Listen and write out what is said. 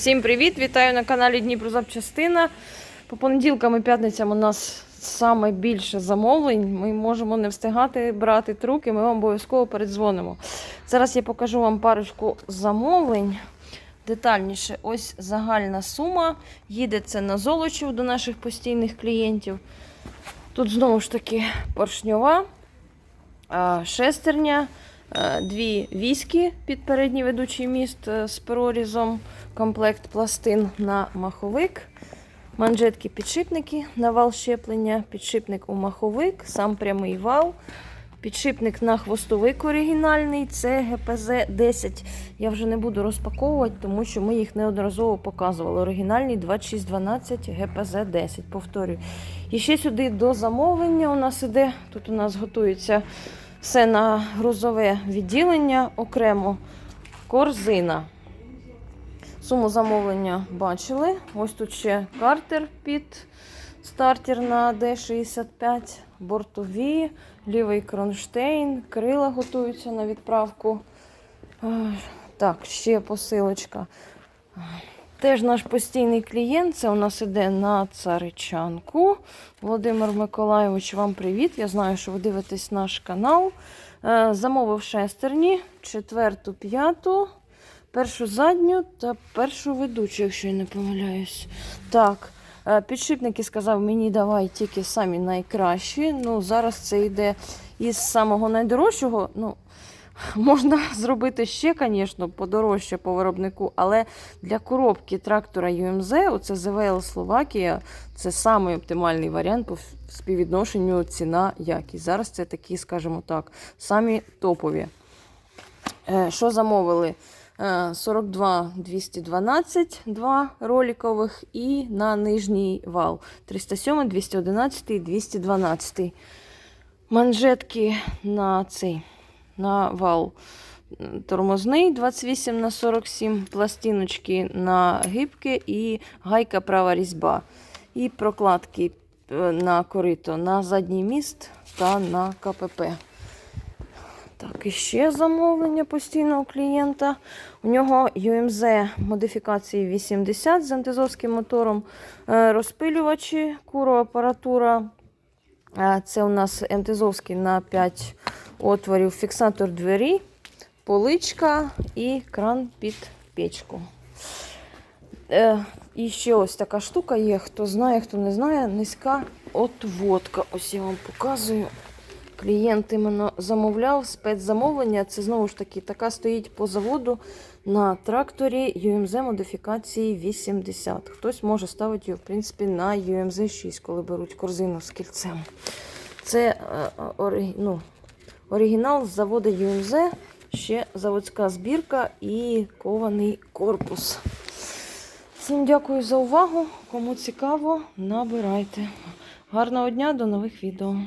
Всім привіт! Вітаю на каналі Дніпро Запчастина. По понеділкам і п'ятницям у нас саме більше замовлень. Ми можемо не встигати брати трубки, ми вам обов'язково передзвонимо. Зараз я покажу вам парочку замовлень. Детальніше, ось загальна сума. Їде це на Золочів до наших постійних клієнтів. Тут знову ж таки поршньова, шестерня, дві віськи під передній ведучий міст е, з прорізом, комплект пластин на маховик, манжетки підшипники на вал щеплення, підшипник у маховик, сам прямий вал. Підшипник на хвостовик оригінальний, це ГПЗ 10. Я вже не буду розпаковувати, тому що ми їх неодноразово показували. Оригінальний 2612 ГПЗ 10. Повторюю. І ще сюди до замовлення у нас іде. Тут у нас готується все на грузове відділення окремо. Корзина. Суму замовлення бачили. Ось тут ще картер під стартер на D65, бортові, лівий кронштейн, крила готуються на відправку. Так, ще посилочка. Теж наш постійний клієнт. Це у нас іде на царичанку. Володимир Миколайович, вам привіт. Я знаю, що ви дивитесь наш канал. Е, Замовив шестерні, четверту, п'яту, першу задню та першу ведучу, якщо я не помиляюсь. Так. е, Підшипники сказав мені давай тільки самі найкращі. Ну, зараз це йде із самого найдорожчого. Ну, можна зробити ще, звісно, подорожче по виробнику, але для коробки трактора UMZ, оце ЗВЛ Словакія, це самий оптимальний варіант по співвідношенню ціна-якість. Зараз це такі, скажімо так, самі топові. Е, Що замовили? Е, 42 212, два роликових і на нижній вал 307, 211 і 212. Манжетки на цей на вал тормозний 28 на 47, пластиночки на гибки і гайка права різьба. І прокладки е, на корито на задній міст та на КПП. Так, і ще замовлення постійного клієнта. У нього UMZ модифікації 80 з антизовським мотором, е, розпилювачі, куроапаратура. Це у нас ентезовський на 5 отворів, фіксатор двері, поличка і кран під печку. Е, і ще ось така штука є. Хто знає, хто не знає, низька отводка. Ось я вам показую. Клієнт іменно замовляв спецзамовлення. Це знову ж таки така стоїть по заводу на тракторі UMZ модифікації 80. Хтось може ставити її, в принципі, на UMZ 6, коли беруть корзину з кільцем. Це е, ну, оригінал з заводу UMZ, ще заводська збірка і кований корпус. Всім дякую за увагу. Кому цікаво, набирайте. Гарного дня, до нових відео.